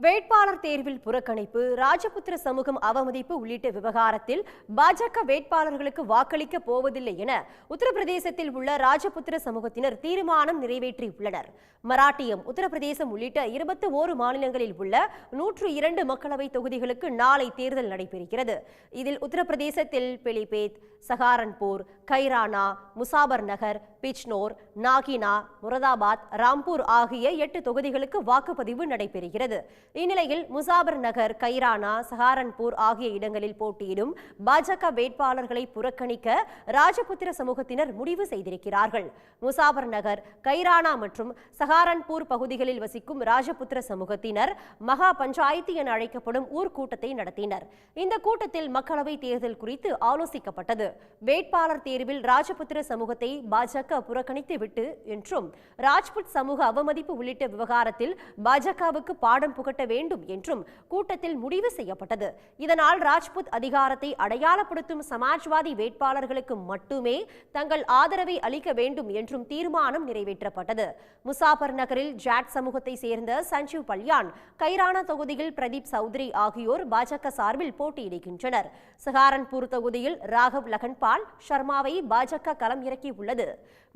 வேட்பாளர் தேர்வில் புறக்கணிப்பு ராஜபுத்திர சமூகம் அவமதிப்பு உள்ளிட்ட விவகாரத்தில் பாஜக வேட்பாளர்களுக்கு வாக்களிக்க போவதில்லை என உத்தரப்பிரதேசத்தில் உள்ள ராஜபுத்திர சமூகத்தினர் தீர்மானம் நிறைவேற்றியுள்ளனர். மராட்டியம் உத்தரப்பிரதேசம் உள்ளிட்ட இருபத்தி ஓரு மாநிலங்களில் உள்ள நூற்று இரண்டு மக்களவை தொகுதிகளுக்கு நாளை தேர்தல் நடைபெறுகிறது. இதில் உத்தரப்பிரதேசத்தில் பிலிபேத் சஹாரன்பூர் கைரானா முசாபர் நகர் பிச்னோர் நாகினா முரதாபாத் ராம்பூர் ஆகிய எட்டு தொகுதிகளுக்கு வாக்குப்பதிவு நடைபெறுகிறது. இந்நிலையில் முசாபர் நகர் கைரானா சஹாரன்பூர் ஆகிய இடங்களில் போட்டியிடும் பாஜக வேட்பாளர்களை புறக்கணிக்க ராஜபுத்திர சமூகத்தினர் முடிவு செய்திருக்கிறார்கள். முசாபர் நகர் கைரானா மற்றும் சஹாரன்பூர் பகுதிகளில் வசிக்கும் ராஜபுத்திர சமூகத்தினர் மகா பஞ்சாயத்து என அழைக்கப்படும் ஊர் கூட்டத்தை நடத்தினர். இந்த கூட்டத்தில் மக்களவை தேர்தல் குறித்து ஆலோசிக்கப்பட்டது. வேட்பாளர் தேர்வில் ராஜபுத்திர சமூகத்தை பாஜக புறக்கணித்துவிட்டு என்றும் ராஜ்புத் சமூக அவமதிப்பு உள்ளிட்ட விவகாரத்தில் பாஜகவுக்கு பாடம் புகட்ட வேண்டும் என்றும் கூட்டத்தில் முடிவு செய்யப்பட்டது. இதனால் ராஜ்புத் அதிகாரத்தை அடையாளப்படுத்தும் சமாஜ்வாதி வேட்பாளர்களுக்கு மட்டுமே தங்கள் ஆதரவை அளிக்க வேண்டும் என்றும் தீர்மானம் நிறைவேற்றப்பட்டது. முசாபர் நகரில் ஜாட் சமூகத்தை சேர்ந்த சஞ்சீவ் பல்யான் கைரானா தொகுதியில் பிரதீப் சௌத்ரி ஆகியோர் பாஜக சார்பில் போட்டியிடுகின்றனர். சஹாரன்பூர் தொகுதியில் ராகவ் லகன்பால் சர்மாவை பாஜக களம் இறக்கியுள்ளது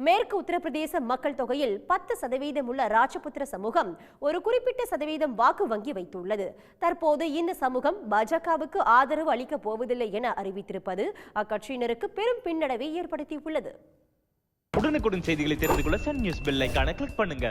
மேற்கு உத்தரப்பிரதேச மக்கள் தொகையில் பத்து சதவீதம் உள்ள ராஜபுத்திர சமூகம் ஒரு குறிப்பிட்ட சதவீதம் வாக்கு வங்கி வைத்துள்ளது. தற்போது இந்த சமூகம் பாஜகவுக்கு ஆதரவு அளிக்கப் போவதில்லை என அறிவித்திருப்பது அக்கட்சியினருக்கு பெரும் பின்னடைவை ஏற்படுத்தியுள்ளது. உடனுக்குடன் செய்திகளை தெரிந்து கொள்ள சன் நியூஸ் பெல் ஐகானை கிளிக் பண்ணுங்க.